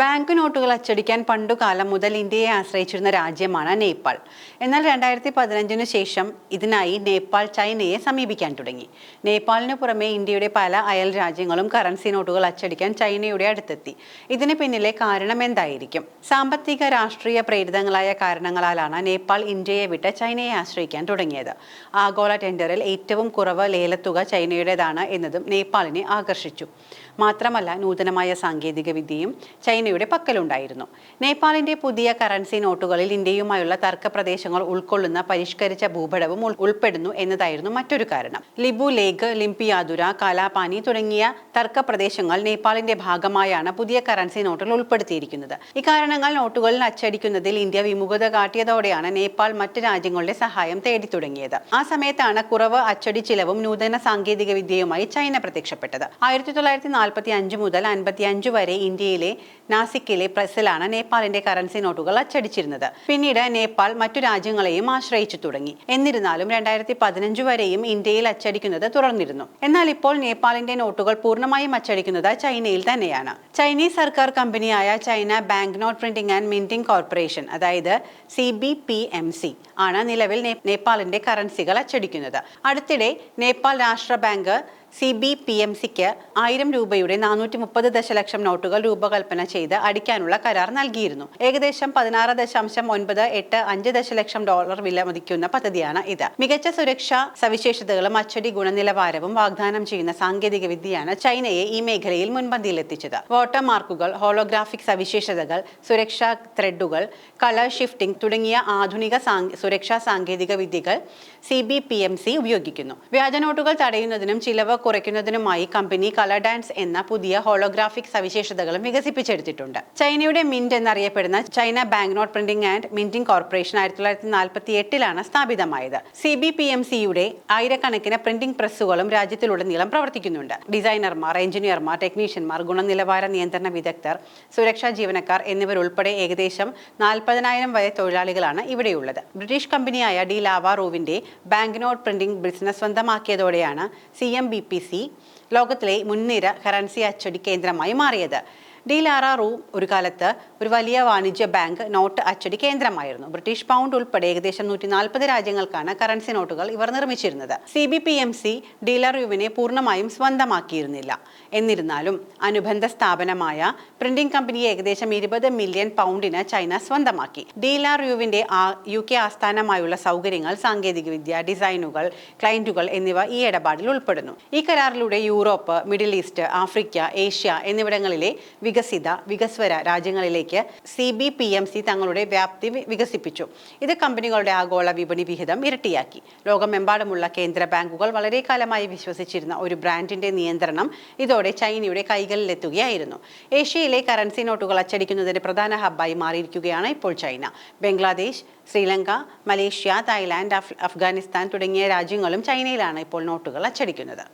Bank നോട്ടുകൾ അച്ചടിക്കാൻ പണ്ടുകാലം മുതൽ ഇന്ത്യയെ ആശ്രയിച്ചിരുന്ന രാജ്യമാണ് നേപ്പാൾ. എന്നാൽ രണ്ടായിരത്തി പതിനഞ്ചിനു ശേഷം ഇതിനായി നേപ്പാൾ ചൈനയെ സമീപിക്കാൻ തുടങ്ങി. നേപ്പാളിന് പുറമെ ഇന്ത്യയുടെ പല അയൽ രാജ്യങ്ങളും കറൻസി നോട്ടുകൾ അച്ചടിക്കാൻ ചൈനയുടെ അടുത്തെത്തി. ഇതിന് പിന്നിലെ കാരണം എന്തായിരിക്കും? സാമ്പത്തിക രാഷ്ട്രീയ പ്രേരിതങ്ങളായ കാരണങ്ങളാലാണ് നേപ്പാൾ ഇന്ത്യയെ വിട്ട് ചൈനയെ ആശ്രയിക്കാൻ തുടങ്ങിയത്. ആഗോള ടെൻഡറിൽ ഏറ്റവും കുറവ് ലേലത്തുക ചൈനയുടേതാണ് എന്നതും നേപ്പാളിനെ ആകർഷിച്ചു. മാത്രമല്ല നൂതനമായ സാങ്കേതിക വിദ്യയും ചൈനയുടെ പക്കലുണ്ടായിരുന്നു. നേപ്പാളിന്റെ പുതിയ കറൻസി നോട്ടുകളിൽ ഇന്ത്യയുമായുള്ള തർക്ക പ്രദേശങ്ങൾ ഉൾക്കൊള്ളുന്ന പരിഷ്കരിച്ച ഭൂപടവും ഉൾപ്പെടുന്നു എന്നതായിരുന്നു മറ്റൊരു കാരണം. ലിബു ലേക്ക് ലിംപിയാതുര കാലാപാനി തുടങ്ങിയ തർക്ക പ്രദേശങ്ങൾ നേപ്പാളിന്റെ ഭാഗമായാണ് പുതിയ കറൻസി നോട്ടിൽ ഉൾപ്പെടുത്തിയിരിക്കുന്നത്. ഇക്കാരണങ്ങൾ നോട്ടുകളിൽ അച്ചടിക്കുന്നതിൽ ഇന്ത്യ വിമുഖത കാട്ടിയതോടെയാണ് നേപ്പാൾ മറ്റ് രാജ്യങ്ങളുടെ സഹായം തേടി തുടങ്ങിയത് ആ സമയത്താണ് കുറവ് അച്ചടി ചിലവും നൂതന സാങ്കേതിക വിദ്യയുമായി ചൈന പ്രത്യക്ഷപ്പെട്ടത്. ആയിരത്തി തൊള്ളായിരത്തി നാൽപ്പത്തി അഞ്ച് മുതൽ അൻപത്തി അഞ്ച് വരെ ഇന്ത്യയിലെ നാസിക്കിലെ പ്രസിലാണ് നേപ്പാളിന്റെ കറൻസി നോട്ടുകൾ അച്ചടിച്ചിരുന്നത്. പിന്നീട് നേപ്പാൾ മറ്റു രാജ്യങ്ങളെയും ആശ്രയിച്ചു തുടങ്ങി. എന്നിരുന്നാലും രണ്ടായിരത്തി പതിനഞ്ച് വരെയും ഇന്ത്യയിൽ അച്ചടിക്കുന്നത് തുടർന്നിരുന്നു. എന്നാൽ ഇപ്പോൾ നേപ്പാളിന്റെ നോട്ടുകൾ പൂർണമായും അച്ചടിക്കുന്നത് ചൈനയിൽ തന്നെയാണ്. ചൈനീസ് സർക്കാർ കമ്പനിയായ China bank note printing and minting corporation അതായത് C B P M C ആണ് നിലവിൽ നേപ്പാളിന്റെ കറൻസികൾ അച്ചടിക്കുന്നത്. അടുത്തിടെ Nepal Rastra bank C B P M സിക്ക് ആയിരം രൂപയുടെ നാനൂറ്റി മുപ്പത് ദശലക്ഷം നോട്ടുകൾ രൂപകൽപ്പന ചെയ്ത് അടിക്കാനുള്ള കരാർ നൽകിയിരുന്നു. ഏകദേശം പതിനാറ് ദശാംശം ഒൻപത് എട്ട് അഞ്ച് ദശലക്ഷം ഡോളർ വില മതിക്കുന്ന പദ്ധതിയാണ് ഇത്. മികച്ച സുരക്ഷാ സവിശേഷതകളും അച്ചടി ഗുണനിലവാരവും വാഗ്ദാനം ചെയ്യുന്ന സാങ്കേതിക വിദ്യയാണ് ചൈനയെ ഈ മേഖലയിൽ മുൻപന്തിയിലെത്തിച്ചത്. വോട്ടർ മാർക്കുകൾ ഹോളോഗ്രാഫിക് സവിശേഷതകൾ സുരക്ഷാ ത്രെഡുകൾ കളർ ഷിഫ്റ്റിംഗ് തുടങ്ങിയ ആധുനിക സുരക്ഷാ സാങ്കേതിക വിദ്യകൾ C B P M C ഉപയോഗിക്കുന്നു. വ്യാജനോട്ടുകൾ തടയുന്നതിനും ചിലവ് കുറയ്ക്കുന്നതിനുമായി കമ്പനി കളർ ഡാൻസ് എന്ന പുതിയ ഹോളോഗ്രാഫിക് സവിശേഷതകളും വികസിപ്പിച്ചെടുത്തിട്ടുണ്ട്. ചൈനയുടെ മിന്റ് എന്നറിയപ്പെടുന്ന China bank note printing and minting corporation ആയിരത്തി തൊള്ളായിരത്തി നാൽപ്പത്തി എട്ടിലാണ് സ്ഥാപിതമായത് സി ബി പി എം സിയുടെ ആയിരക്കണക്കിന് പ്രിന്റിംഗ് പ്രസ്സുകളും രാജ്യത്തിലുടനീളം പ്രവർത്തിക്കുന്നുണ്ട്. ഡിസൈനർമാർ എഞ്ചിനീയർമാർ ടെക്നീഷ്യന്മാർ ഗുണനിലവാര നിയന്ത്രണ വിദഗ്ധർ സുരക്ഷാ ജീവനക്കാർ എന്നിവരുൾപ്പെടെ ഏകദേശം നാൽപ്പതിനായിരം വരെ തൊഴിലാളികളാണ് ഇവിടെയുള്ളത്. ബ്രിട്ടീഷ് കമ്പനിയായ ഡി ലാവാറൂവിന്റെ bank note printing business സ്വന്തമാക്കിയതോടെയാണ് C M B P C ലോകത്തിലെ മുൻനിര കറൻസി അച്ചടി കേന്ദ്രമായി മാറിയത്. ഡി ലാറാറു ഒരു കാലത്ത് ഒരു വലിയ വാണിജ്യ ബാങ്ക് നോട്ട് അച്ചടി കേന്ദ്രമായിരുന്നു. ബ്രിട്ടീഷ് പൗണ്ട് ഉൾപ്പെടെ ഏകദേശം നൂറ്റി നാൽപ്പത് രാജ്യങ്ങൾക്കാണ് കറൻസി നോട്ടുകൾ ഇവർ നിർമ്മിച്ചിരുന്നത്. C B P M C dealer പൂർണമായും സ്വന്തമാക്കിയിരുന്നില്ല. എന്നിരുന്നാലും അനുബന്ധ സ്ഥാപനമായ പ്രിന്റിംഗ് കമ്പനിയെ ഏകദേശം ഇരുപത് മില്യൺ പൗണ്ടിന് ചൈന സ്വന്തമാക്കി. ഡീലർ യുവിന്റെ യു കെ ആസ്ഥാനമായുള്ള സൗകര്യങ്ങൾ സാങ്കേതികവിദ്യ ഡിസൈനുകൾ ക്ലയന്റുകൾ എന്നിവ ഈ ഇടപാടിൽ ഉൾപ്പെടുന്നു. ഈ കരാറിലൂടെ Europe Middle East Africa Asia എന്നിവിടങ്ങളിലെ വികസിത വികസ്വര രാജ്യങ്ങളിലേക്ക് C B P M C തങ്ങളുടെ വ്യാപ്തി വികസിപ്പിച്ചു. ഇത് കമ്പനികളുടെ ആഗോള വിപണി വിഹിതം ഇരട്ടിയാക്കി. ലോകമെമ്പാടുമുള്ള കേന്ദ്ര ബാങ്കുകൾ വളരെ കാലമായി വിശ്വസിച്ചിരുന്ന ഒരു ബ്രാൻഡിന്റെ നിയന്ത്രണം ഇതോടെ ചൈനയുടെ കൈകളിലെത്തുകയായിരുന്നു. ഏഷ്യയിലെ കറൻസി നോട്ടുകൾ അച്ചടിക്കുന്നതിന് പ്രധാന ഹബ്ബായി മാറിയിരിക്കുകയാണ് ഇപ്പോൾ China. Bangladesh Sri Lanka Malaysia Thailand അഫ് Afghanistan തുടങ്ങിയ രാജ്യങ്ങളും ചൈനയിലാണ് ഇപ്പോൾ നോട്ടുകൾ അച്ചടിക്കുന്നത്.